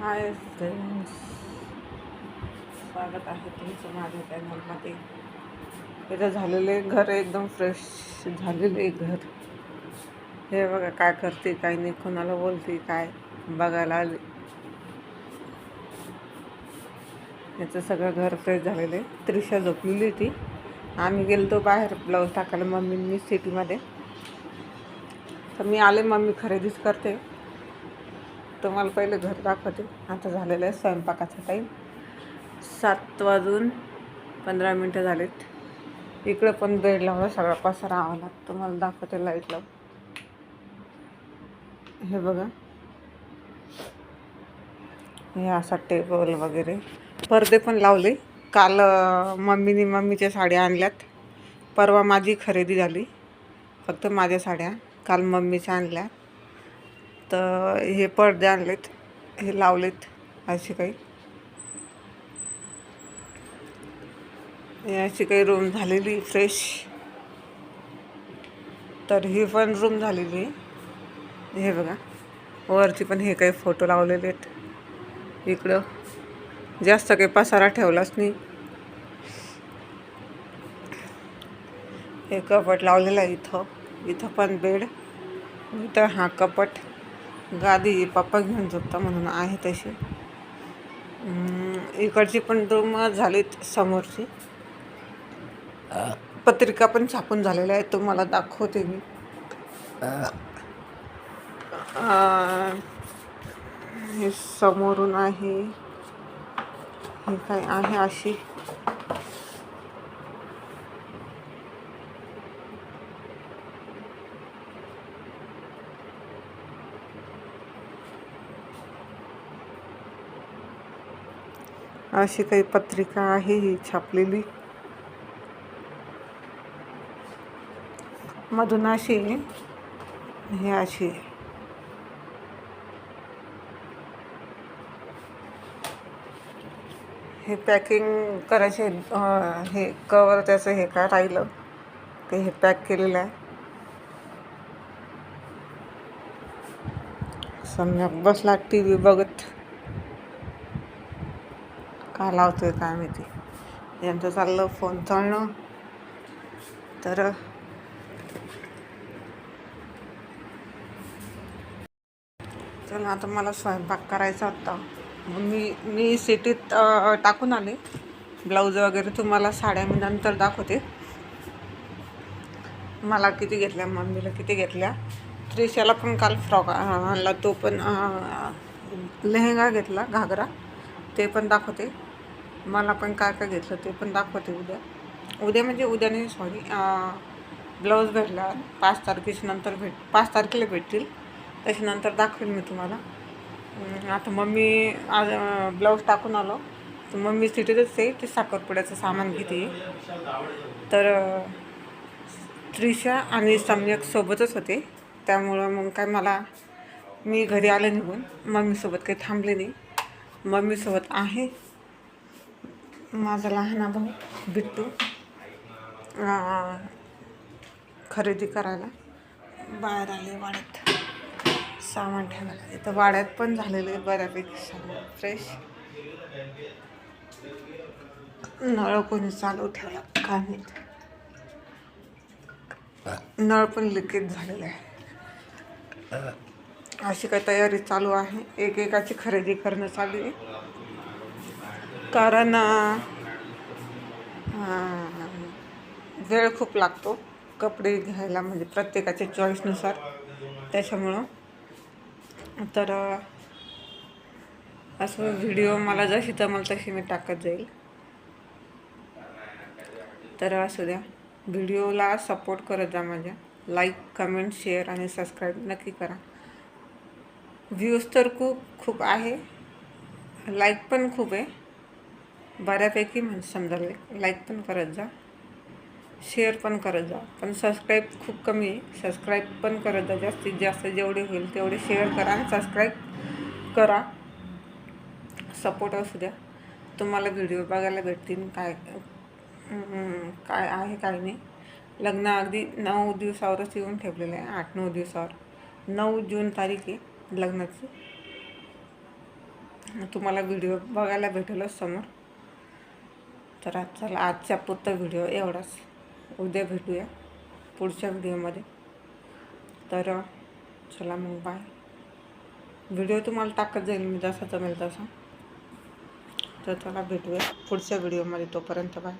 Hi friends. स्वागत आहे तुमचं माझ्या चॅनलमध्ये. इथं झालेले घर एकदम फ्रेश झालेले घर. हे बघा काय करते काय नाही कोणाला बोलते काय बघायला आले. याचं सगळं घर फ्रेश झालेलं आहे. त्रिशा झोपलेली होती. आम्ही गेलो तो बाहेर ब्लाऊज टाकायला मम्मींनी सिटीमध्ये. तर मी आले मम्मी खरेदीच करते. तुम्हाला पहिले घर दाखवते. आता झालेलं आहे स्वयंपाकाचा टाईम सात वाजून पंधरा मिनटं झालेत. इकडं पण बेड लावला सगळा पसारा लागतो. तुम्हाला दाखवते लाइट लावून. हे बघा. हे असा टेबल वगैरे. पडदे पण लावले. काल मम्मीनी मम्मीने मम्मीच्या साड्या आणल्यात. परवा माझी खरेदी झाली. फक्त माझ्या साड्या. काल मम्मीच्या आणल्या तर हे पडदे आणलेत हे लावलेत अशी काही. अशी काही रूम झालेली फ्रेश तर ही पण रूम झालेली आहे. हे बघा वरती पण हे काही फोटो लावलेले आहेत. इकडं जास्त काही पसारा ठेवलाच नाही. हे कपट लावलेलं आहे इथं. इथं पण बेड इथं हा कपट. गादी पप्पा घेऊन झोपता म्हणून आहे तशी. इकडची पण रूम झालीत समोरची. पत्रिका पण छापून झालेल्या आहेत तुम्हाला दाखवते मी. हे समोरून आहे. हे काय आहे अशी? अशी काही पत्रिका आहे ही छापलेली. मधून अशी हे अशी. हे पॅकिंग करायचे हे कवर त्याचं हे काय राहिलं? ते हे पॅक केलेलं आहे. सम्यक बसला टी व्ही बघत. काय आहे काय माहिती. यांचं चाललं फोन चालणं. तर चला आता मला स्वयंपाक करायचा होता. मग मी मी सिटीत टाकून आले. ब्लाऊज वगैरे तुम्हाला साड्या मी नंतर दाखवते. मला किती घेतल्या मम्मीला किती घेतल्या. त्रिशाला पण काल फ्रॉक आणला. तो पण लेहंगा घेतला घागरा. ते पण दाखवते. मला पण काय काय घेतलं ते पण दाखवते उद्या. उद्या म्हणजे उद्या नाही सॉरी ब्लाऊज भेटला. पाच तारखेच्या नंतर भेट पाच तारखेला भेटतील. त्याच्यानंतर दाखवेन मी तुम्हाला. आता मम्मी आज ब्लाऊज टाकून आलो. तर मम्मी सिटीतच आहे ते साखरपुड्याचं सामान घेते. तर त्रिशा आणि सम्यक सोबतच होते. त्यामुळं मग काय मला मी घरी आले निघून. मम्मीसोबत काही थांबले नाही. मम्मीसोबत आहे. माझा लहान भाऊ बिट्टू खरेदी करायला बाहेर आले वाड्यात. सामान ठेवायला. इथं वाड्यात पण झालेलं आहे बऱ्यापैकी सामान. फ्रेश नळ कोणी चालू ठेवला? काय माहीत? नळ पण लिकेज झालेलं आहे. अशी काही तयारी चालू आहे? एकेकाची खरेदी करणं चालू आहे. कारण वेळ खूप लागतो कपडे घ्यायला म्हणजे प्रत्येकाच्या चॉईसनुसार त्याच्यामुळं. तर असं व्हिडिओ मला जशी जमल तशी मी टाकत जाईल. तर असू द्या. व्हिडिओला सपोर्ट करत जा माझ्या. लाईक कमेंट शेअर आणि सबस्क्राईब नक्की करा. व्ह्यूज तर खूप खूप आहे. लाईक पण खूप आहे. बऱ्यापैकी म्हणजे समजा लाईक पण करत जा शेअर पण करत जा. पण सबस्क्राईब खूप कमी आहे. सबस्क्राईब पण करत जा. जास्तीत जास्त जेवढे होईल तेवढे शेअर करा आणि सबस्क्राईब करा. सपोर्ट असू द्या. तुम्हाला व्हिडिओ बघायला भेटतील. काय काय आहे काय नाही. लग्न अगदी नऊ दिवसावरच येऊन ठेवलेलं आहे. आठ नऊ दिवसावर. नऊ जून तारीख आहे लग्नाची. तुम्हाला व्हिडिओ बघायला भेटेलच समोर. तर आज चला आजच्या पुरता व्हिडिओ एवढाच. उद्या भेटूया पुढच्या व्हिडिओमध्ये तर चला मग बाय व्हिडिओ तुम्हाला टाकत जाईल मी जसा जमेल तसा. तर चला भेटूया पुढच्या व्हिडिओमध्ये तोपर्यंत बाय